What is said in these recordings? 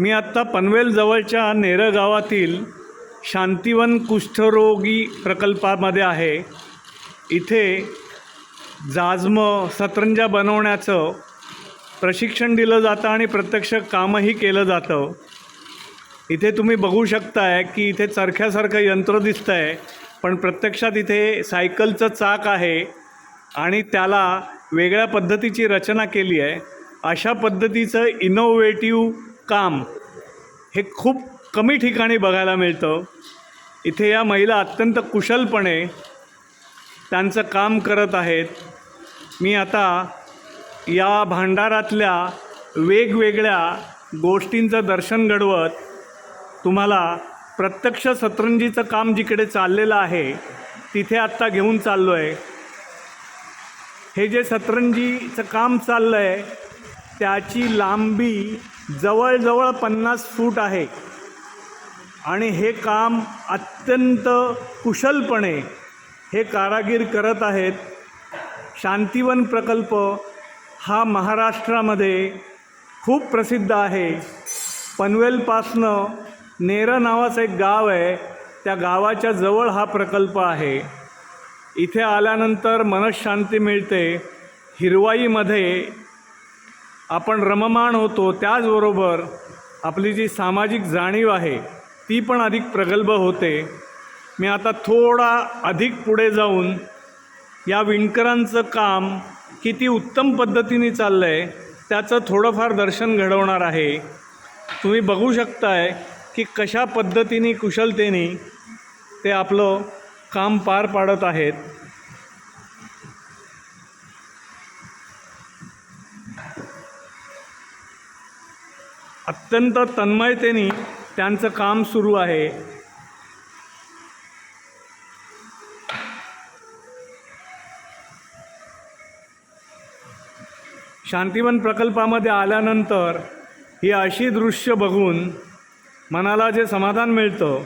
मी आत्ता पनवेलजवळच्या नेरळ गावातील शांतिवन कुष्ठरोगी प्रकल्पामध्ये आहे. इथे जाजमं सतरंजा बनवण्याचं प्रशिक्षण दिलं जातं आणि प्रत्यक्ष कामही केलं जातं. इथे तुम्ही बघू शकताय की इथे चरख्यासारखं यंत्र दिसतं आहे पण प्रत्यक्षात इथे सायकलचं चाक आहे आणि त्याला वेगळ्या पद्धतीची रचना केली आहे. अशा पद्धतीचं इनोव्हेटिव्ह काम हे खूप कमी ठिकाणी बघायला मिळतं. इथे या महिला अत्यंत कुशलपणे त्यांचं काम करत आहेत. मी आता या भांडारातल्या वेगवेगळ्या गोष्टींचं दर्शन घडवत तुम्हाला प्रत्यक्ष सतरंजीचं काम जिकडे चाललेलं आहे तिथे आत्ता घेऊन चाललो आहे हे जे सतरंजीचं काम चाललं आहे त्याची लांबी जवळजवळ पन्नास फूट आहे. आणि हे काम अत्यंत कुशलपणे हे कारागीर करत आहेत. शांतिवन प्रकल्प हा महाराष्ट्रामध्ये खूप प्रसिद्ध आहे. पनवेलपासनं नेरं नावाचं एक गाव आहे. त्या गावाच्या जवळ हा प्रकल्प आहे. इथे आल्यानंतर मनशांती मिळते. हिरवाईमध्ये आपण रममाण होतो त्याचबरोबर आपली जी सामाजिक जाणीव आहे ती पण अधिक प्रगल्भ होते. मी आता थोडा अधिक पुढे जाऊन या विणकरांचं काम किती उत्तम पद्धतीने चाललं आहे त्याचं थोडंफार दर्शन घडवणार आहे. तुम्ही बघू शकताय की कशा पद्धतीने कुशलतेने ते आपलं काम पार पाडत आहेत. अत्यंत तन्मयतेने त्यांचं काम सुरू आहे. शांतिवन प्रकल्पामध्ये आल्यानंतर ही अशी दृश्य बघून मनाला जे समाधान मिळतं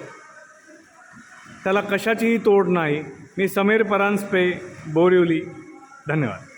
त्याला कशाचीही तोड नाही. मी समीर परांजपे बोरिवली. धन्यवाद.